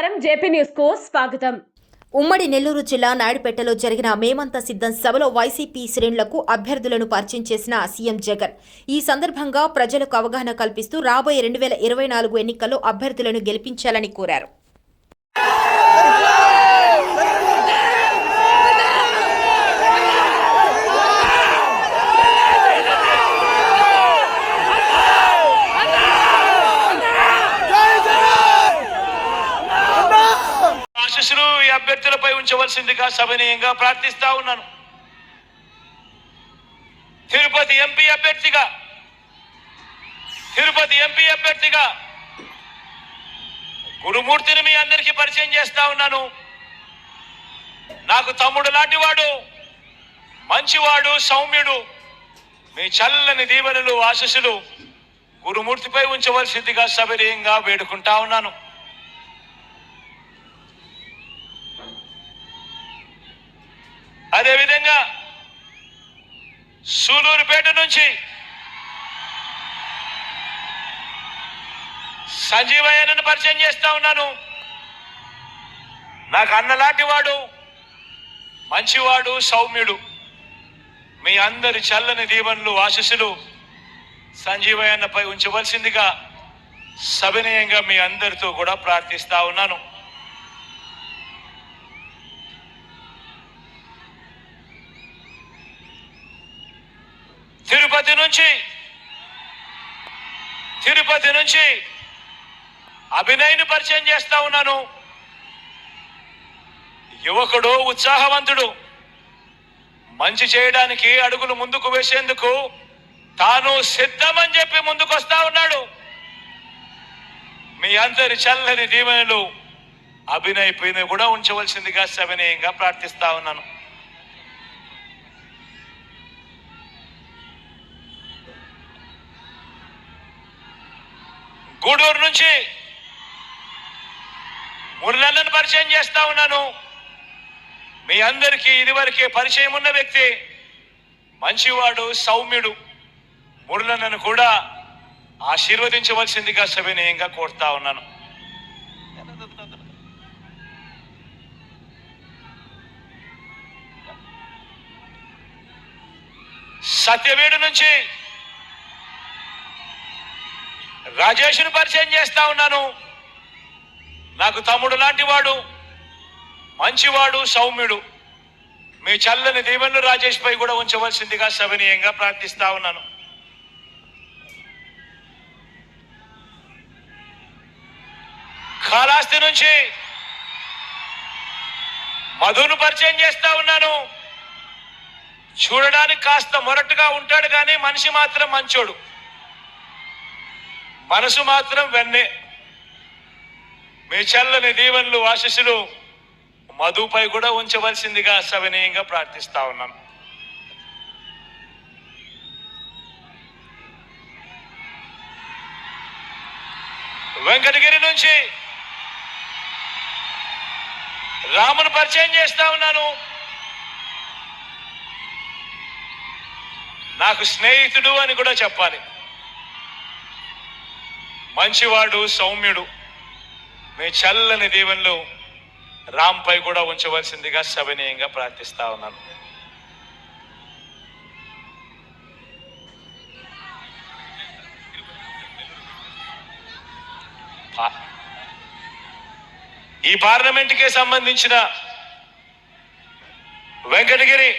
నమస్కారం. జేపీ న్యూస్కు స్వాగతం. ఉమ్మడి నెల్లూరు జిల్లా నాయుడుపేటలో జరిగిన మేమంతా సిద్ధం సభలో వైసీపీ శ్రేణులకు అభ్యర్థులను పరిచయం చేసిన సీఎం జగన్. ఈ సందర్భంగా ప్రజలకు అవగాహన కల్పిస్తూ రాబోయే రెండు వేల ఇరవై నాలుగు ఎన్నికల్లో అభ్యర్థులను గెలిపించాలని కోరారు. ఉంచవలసిందిగా సభనీయంగా ప్రార్థిస్తా ఉన్నాను. తిరుపతి ఎంపీ అభ్యర్థిగా తిరుపతి ఎంపీ అభ్యర్థిగా గురుమూర్తిని మీ అందరికీ పరిచయం చేస్తా ఉన్నాను. నాకు తమ్ముడు లాంటివాడు మంచివాడు సౌమ్యుడు మీ చల్లని దీవెనలు ఆశస్సులు గురుమూర్తిపై ఉంచవలసిందిగా సభనీయంగా వేడుకుంటా ఉన్నాను. అదేవిధంగా సూలూరుపేట నుంచి సంజీవయ్యను పరిచయం చేస్తా ఉన్నాను. నాకు అన్నలాంటి వాడు మంచివాడు సౌమ్యుడు. మీ అందరి చల్లని దీవెనలు ఆశీస్సులు సంజీవయ్యన్నపై ఉంచవలసిందిగా సవినయంగా మీ అందరితో కూడా ప్రార్థిస్తా ఉన్నాను. తిరుపతి నుంచి తిరుపతి నుంచి అభినయని పరిచయం చేస్తా ఉన్నాను. యువకుడు ఉత్సాహవంతుడు మంచి చేయడానికి అడుగులు ముందుకు వేసేందుకు తాను సిద్ధమని చెప్పి ముందుకు వస్తా ఉన్నాడు. మీ అందరి చల్లని దీవెనలు అభినయ్ పైన కూడా ఉంచవలసిందిగా సవినయంగా ప్రార్థిస్తా ఉన్నాను. గూడూరు నుంచి మురళన్నను పరిచయం చేస్తా ఉన్నాను. మీ అందరికీ ఇదివరకే పరిచయం ఉన్న వ్యక్తి మంచివాడు సౌమ్యుడు మురళనను కూడా ఆశీర్వదించవలసిందిగా సవినయంగా కోరుతా ఉన్నాను. సత్యవేడు నుంచి రాజేష్ను పరిచయం చేస్తా ఉన్నాను. నాకు తమ్ముడు లాంటి వాడు మంచివాడు సౌమ్యుడు. మీ చల్లని దీవెనలు రాజేష్ పై కూడా ఉంచవలసిందిగా సవనీయంగా ప్రార్థిస్తా ఉన్నాను. కాళాస్తి నుంచి మధును పరిచయం చేస్తా ఉన్నాను. చూడడానికి కాస్త మొరటుగా ఉంటాడు కానీ మనిషి మాత్రం మంచోడు. మనసు మాత్రం వెన్నే. మీ చల్లని దీవెనలు ఆశీస్సులు మధుపై కూడా ఉంచవలసిందిగా సవినయంగా ప్రార్థిస్తా ఉన్నాను వెంకటగిరి నుంచి రామును పరిచయం చేస్తా ఉన్నాను. నాకు స్నేహితుడు అని కూడా చెప్పాలి. మంచివాడు సౌమ్యుడు. మీ చల్లని దీవెనలు రాంపై కూడా ఉంచవలసిందిగా శవనీయంగా ప్రార్థిస్తా ఉన్నాను. ఈ పార్లమెంట్కే సంబంధించిన వెంకటగిరి